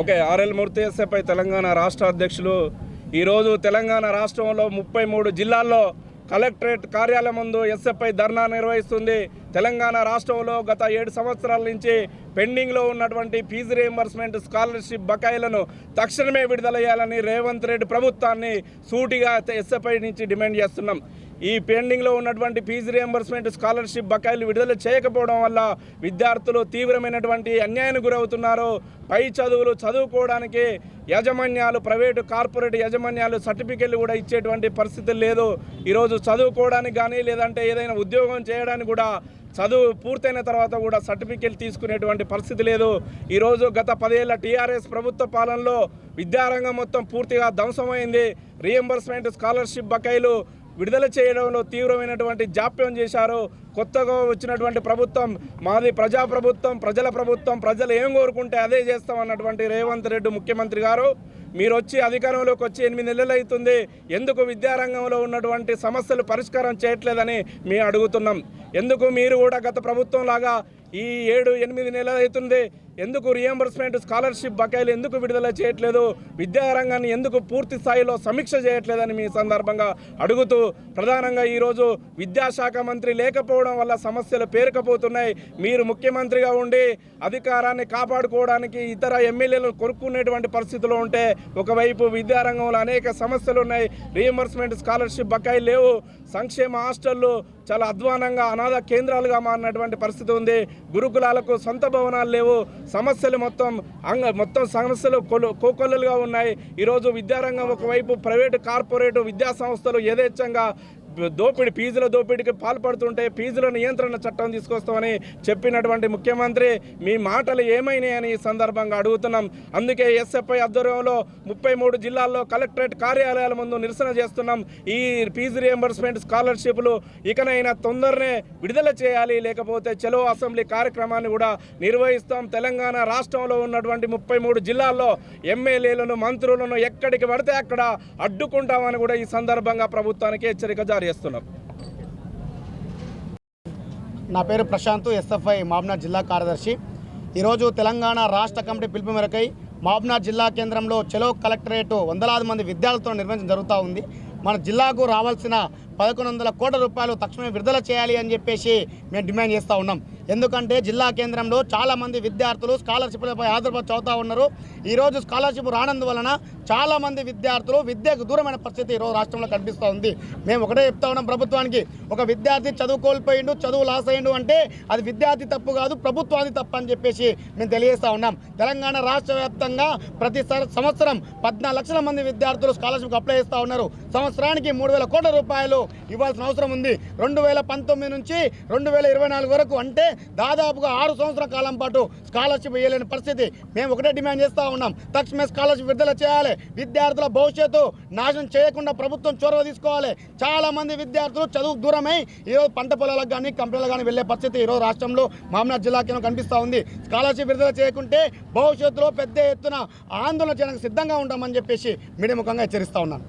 Okay R L Murthy SFI Telangana రాష్ట్ర అధ్యక్షులు ఈరోజు తెలంగాణ రాష్ట్రంలో ముప్పై మూడు జిల్లాల్లో కలెక్టరేట్ కార్యాలయం ముందు ఎస్ఎఫ్ఐ ధర్నా నిర్వహిస్తుంది. తెలంగాణ రాష్ట్రంలో గత ఏడు సంవత్సరాల నుంచి పెండింగ్లో ఉన్నటువంటి ఫీజు రియంబర్స్మెంట్ స్కాలర్షిప్ బకాయిలను తక్షణమే విడుదల చేయాలని రేవంత్ రెడ్డి ప్రభుత్వాన్ని సూటిగా ఎస్ఎఫ్ఐ నుంచి డిమాండ్ చేస్తున్నాం. ఈ పెండింగ్లో ఉన్నటువంటి ఫీజు రియంబర్స్మెంట్ స్కాలర్షిప్ బకాయిలు విడుదల చేయకపోవడం వల్ల విద్యార్థులు తీవ్రమైనటువంటి అన్యాయానికి గురవుతున్నారు. పై చదువులు చదువుకోవడానికి యాజమాన్యాలు ప్రైవేటు కార్పొరేట్ యాజమాన్యాలు సర్టిఫికెట్లు కూడా ఇచ్చేటువంటి పరిస్థితి లేదు. ఈరోజు చదువుకోవడానికి కానీ లేదంటే ఏదైనా ఉద్యోగం చేయడానికి కూడా చదువు పూర్తయిన తర్వాత కూడా సర్టిఫికేట్ తీసుకునేటువంటి పరిస్థితి లేదు. ఈరోజు గత పదేళ్ళ టీఆర్ఎస్ ప్రభుత్వ పాలనలో విద్యారంగం మొత్తం పూర్తిగా ధ్వంసమైంది. రియంబర్స్మెంట్ స్కాలర్షిప్ బకాయిలు విడుదల చేయడంలో తీవ్రమైనటువంటి జాప్యం చేశారు. కొత్తగా వచ్చినటువంటి ప్రభుత్వం మాది ప్రజా ప్రభుత్వం ప్రజల ప్రభుత్వం ప్రజలు ఏం కోరుకుంటే అదే చేస్తామన్నటువంటి రేవంత్ రెడ్డి ముఖ్యమంత్రి గారు మీరు వచ్చి అధికారంలోకి వచ్చి ఎనిమిది నెలలు అవుతుంది ఎందుకు విద్యారంగంలో ఉన్నటువంటి సమస్యలు పరిష్కారం చేయట్లేదని మేము అడుగుతున్నాం. ఎందుకు మీరు కూడా గత ప్రభుత్వం లాగా ఈ ఏడు ఎనిమిది నెలలు అవుతుంది ఎందుకు రియంబర్స్మెంట్ స్కాలర్షిప్ బకాయిలు ఎందుకు విడుదల చేయట్లేదు? విద్యారంగాన్ని ఎందుకు పూర్తి స్థాయిలో సమీక్ష చేయట్లేదని మీ సందర్భంగా అడుగుతూ ప్రధానంగా ఈరోజు విద్యాశాఖ మంత్రి లేకపోవడం వల్ల సమస్యలు పేరుకపోతున్నాయి. మీరు ముఖ్యమంత్రిగా ఉండి అధికారాన్ని కాపాడుకోవడానికి ఇతర ఎమ్మెల్యేలు కొనుక్కునేటువంటి పరిస్థితిలో ఉంటే ఒకవైపు విద్యారంగంలో అనేక సమస్యలు ఉన్నాయి. రియంబర్స్మెంట్ స్కాలర్షిప్ బకాయిలు లేవు. సంక్షేమ హాస్టళ్ళు చాలా అధ్వానంగా అనాథ కేంద్రాలుగా మారినటువంటి పరిస్థితి ఉంది. గురుకులాలకు సొంత భవనాలు లేవు. సమస్యలు మొత్తం అంగ మొత్తం సమస్యలు కోకొల్లలుగా ఉన్నాయి. ఈరోజు విద్యారంగం ఒకవైపు ప్రైవేటు కార్పొరేట్ విద్యా సంస్థలు యథేచ్ఛంగా దోపిడీ ఫీజుల దోపిడీకి పాల్పడుతుంటే ఫీజుల నియంత్రణ చట్టం తీసుకొస్తామని చెప్పినటువంటి ముఖ్యమంత్రి మీ మాటలు ఏమైనాయని ఈ సందర్భంగా అడుగుతున్నాం. అందుకే ఎస్ఎఫ్ఐ ఆధ్వర్యంలో ముప్పై మూడు జిల్లాల్లో కలెక్టరేట్ కార్యాలయాల ముందు నిరసన చేస్తున్నాం. ఈ ఫీజు రియంబర్స్మెంట్ స్కాలర్షిప్లు ఇకనైనా తొందరనే విడుదల చేయాలి లేకపోతే చలో అసెంబ్లీ కార్యక్రమాన్ని కూడా నిర్వహిస్తాం. తెలంగాణ రాష్ట్రంలో ఉన్నటువంటి ముప్పై మూడు జిల్లాల్లో ఎమ్మెల్యేలను మంత్రులను ఎక్కడికి పడితే అక్కడ అడ్డుకుంటామని కూడా ఈ సందర్భంగా ప్రభుత్వానికి హెచ్చరిక జారీ చేస్తున్నాం నా పేరు ప్రశాంత్ ఎస్ఎఫ్ఐ మాబ్నాథ్ జిల్లా కార్యదర్శి. ఈరోజు తెలంగాణ రాష్ట్ర కమిటీ పిలుపు మేరకై మాబ్నా జిల్లా కేంద్రంలో చెలో కలెక్టరేట్ వందలాది మంది విద్యార్థులతో నిర్వహించడం జరుగుతూ ఉంది. మన జిల్లాకు రావాల్సిన పదకొండు వందల కోట్ల రూపాయలు తక్షణమే విడుదల చేయాలి అని చెప్పేసి మేము డిమాండ్ చేస్తూ ఉన్నాం. ఎందుకంటే జిల్లా కేంద్రంలో చాలామంది విద్యార్థులు స్కాలర్షిప్లపై ఆధారపడి చదువుతూ ఉన్నారు. ఈరోజు స్కాలర్షిప్ రానందువలన చాలామంది విద్యార్థులు విద్యకు దూరమైన పరిస్థితి ఈరోజు రాష్ట్రంలో కనిపిస్తూ ఉంది. మేము ఒకటే చెప్తా ఉన్నాం ప్రభుత్వానికి ఒక విద్యార్థి చదువు కోల్పోయిండు చదువు లాస్ అయ్యిండు అంటే అది విద్యార్థి తప్పు కాదు ప్రభుత్వాది తప్పు అని చెప్పేసి మేము తెలియజేస్తూ ఉన్నాం. తెలంగాణ రాష్ట్ర వ్యాప్తంగా ప్రతి సంవత్సరం పద్నాలుగు లక్షల మంది విద్యార్థులు స్కాలర్షిప్ అప్లై చేస్తూ ఉన్నారు. సంవత్సరానికి మూడు వేల కోట్ల రూపాయలు ఇవ్వాల్సిన అవసరం ఉంది. రెండు వేల పంతొమ్మిది నుంచి రెండు వేల ఇరవై నాలుగు వరకు అంటే దాదాపుగా ఆరు సంవత్సరాల కాలం పాటు స్కాలర్షిప్ ఇవ్వలేని పరిస్థితి. మేము ఒకటే డిమాండ్ చేస్తూ ఉన్నాం. తక్షణమే స్కాలర్షిప్ విడుదల చేయాలి. విద్యార్థుల భవిష్యత్తు నాశనం చేయకుండా ప్రభుత్వం చొరవ తీసుకోవాలి. చాలా మంది విద్యార్థులు చదువు దూరమై ఈరోజు పంట పొలాలకు కానీ కంపెనీలకు కానీ వెళ్ళే పరిస్థితి ఈరోజు రాష్ట్రంలో మామనాథ్ జిల్లా కేంద్రం కనిపిస్తూ ఉంది. స్కాలర్షిప్ విడుదల చేయకుంటే భవిష్యత్తులో పెద్ద ఎత్తున ఆందోళన చేయడానికి సిద్ధంగా ఉంటామని చెప్పేసి మీడియా ముఖంగా హెచ్చరిస్తూ ఉన్నాను.